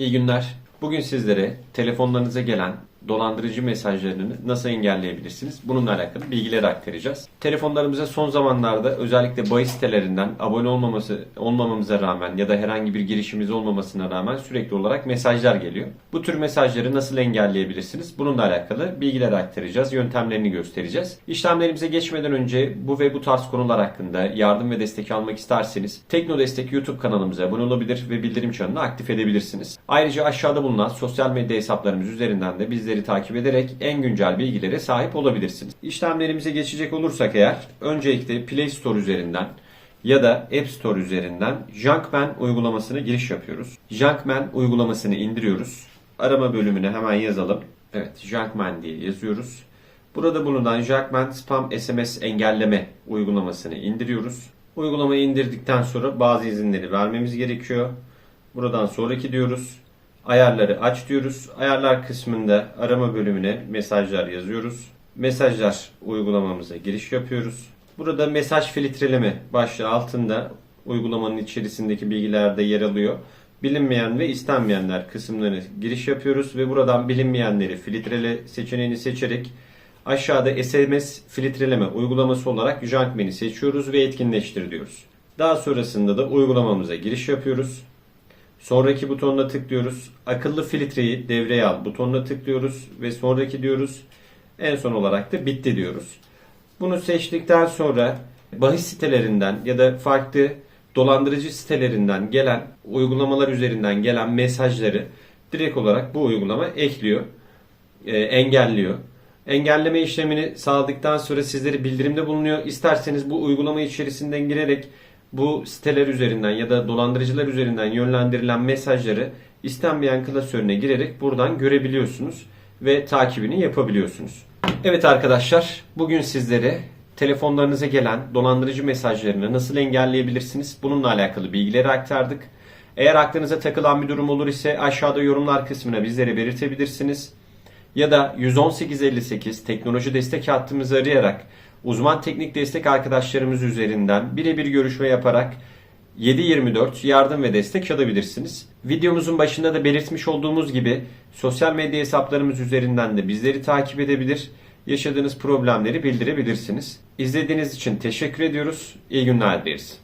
İyi günler. Bugün sizlere telefonlarınıza gelen dolandırıcı mesajlarını nasıl engelleyebilirsiniz? Bununla alakalı bilgileri aktaracağız. Telefonlarımıza son zamanlarda özellikle bahis sitelerinden abone olmaması olmamamıza rağmen ya da herhangi bir girişimiz olmamasına rağmen sürekli olarak mesajlar geliyor. Bu tür mesajları nasıl engelleyebilirsiniz? Bununla alakalı bilgiler aktaracağız, yöntemlerini göstereceğiz. İşlemlerimize geçmeden önce bu ve bu tarz konular hakkında yardım ve destek almak isterseniz Tekno Destek YouTube kanalımıza abone olabilir ve bildirim çanını aktif edebilirsiniz. Ayrıca aşağıda bulunan sosyal medya hesaplarımız üzerinden de bizleri takip ederek en güncel bilgilere sahip olabilirsiniz. İşlemlerimize geçecek olursak eğer öncelikle Play Store üzerinden ya da App Store üzerinden Junkman uygulamasına giriş yapıyoruz. Junkman uygulamasını indiriyoruz. Arama bölümüne hemen yazalım. Evet, Junkman diye yazıyoruz. Burada bulunan Junkman Spam SMS engelleme uygulamasını indiriyoruz. Uygulamayı indirdikten sonra bazı izinleri vermemiz gerekiyor. Buradan sonraki diyoruz. Ayarları aç diyoruz. Ayarlar kısmında arama bölümüne mesajlar yazıyoruz. Mesajlar uygulamamıza giriş yapıyoruz. Burada mesaj filtreleme başlığı altında uygulamanın içerisindeki bilgilerde yer alıyor. Bilinmeyen ve istenmeyenler kısımlarına giriş yapıyoruz ve buradan bilinmeyenleri filtrele seçeneğini seçerek aşağıda SMS filtreleme uygulaması olarak Junkman'i seçiyoruz ve etkinleştir diyoruz. Daha sonrasında da uygulamamıza giriş yapıyoruz. Sonraki butonuna tıklıyoruz. Akıllı filtreyi devreye al butonuna tıklıyoruz ve sonraki diyoruz. En son olarak da bitti diyoruz. Bunu seçtikten sonra bahis sitelerinden ya da farklı dolandırıcı sitelerinden gelen uygulamalar üzerinden gelen mesajları direkt olarak bu uygulama ekliyor, e, engelliyor. Engelleme işlemini sağladıktan sonra sizlere bildirimde bulunuyor. İsterseniz bu uygulama içerisinden girerek bu siteler üzerinden ya da dolandırıcılar üzerinden yönlendirilen mesajları istenmeyen klasörüne girerek buradan görebiliyorsunuz ve takibini yapabiliyorsunuz. Evet arkadaşlar, bugün sizlere telefonlarınıza gelen dolandırıcı mesajlarını nasıl engelleyebilirsiniz? Bununla alakalı bilgileri aktardık. Eğer aklınıza takılan bir durum olur ise aşağıda yorumlar kısmına bizlere belirtebilirsiniz. Ya da 11858 teknoloji destek hattımızı arayarak uzman teknik destek arkadaşlarımız üzerinden birebir görüşme yaparak 7/24 yardım ve destek alabilirsiniz. Videomuzun başında da belirtmiş olduğumuz gibi sosyal medya hesaplarımız üzerinden de bizleri takip edebilir, yaşadığınız problemleri bildirebilirsiniz. İzlediğiniz için teşekkür ediyoruz. İyi günler dileriz.